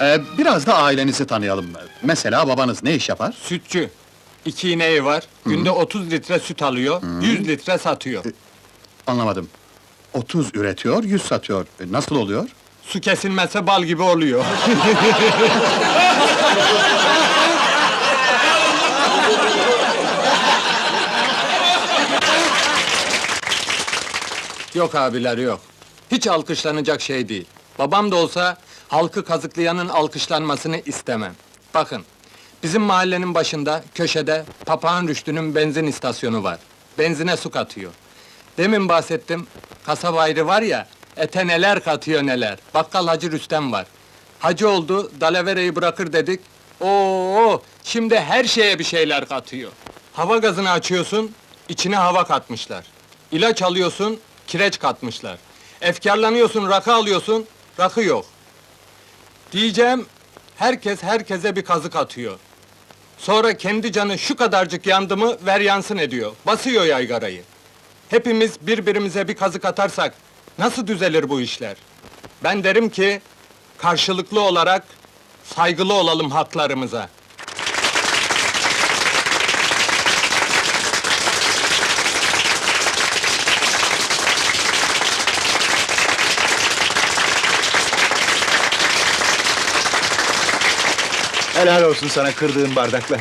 Ee, biraz da ailenizi tanıyalım. Mesela babanız ne iş yapar? Sütçü. İki ineği var. Günde 30 litre süt alıyor. 100 litre satıyor. Anlamadım. 30 üretiyor, 100 satıyor. E, Nasıl oluyor? Su kesilmezse bal gibi oluyor. yok abiler yok. Hiç alkışlanacak şey değil. Babam da olsa halkı kazıklayanın alkışlanmasını istemem. Bakın, bizim mahallenin başında, köşede Papağan Rüştü'nün benzin istasyonu var. Benzine su katıyor. Demin bahsettim, kasaba ayrı var ya, ete neler katıyor neler. Bakkal Hacı Rüstem var. Hacı oldu, dalavereyi bırakır dedik. Oo, şimdi her şeye bir şeyler katıyor. Hava gazını açıyorsun, içine hava katmışlar. İlaç alıyorsun, kireç katmışlar. Efkarlanıyorsun, rakı alıyorsun, rakı yok. Diyeceğim, herkes herkese bir kazık atıyor. Sonra kendi canı şu kadarcık yandı mı, ver yansın ediyor. Basıyor yaygarayı. Hepimiz birbirimize bir kazık atarsak, nasıl düzelir bu işler? Ben derim ki, karşılıklı olarak saygılı olalım haklarımıza. Helal olsun sana kırdığın bardaklar.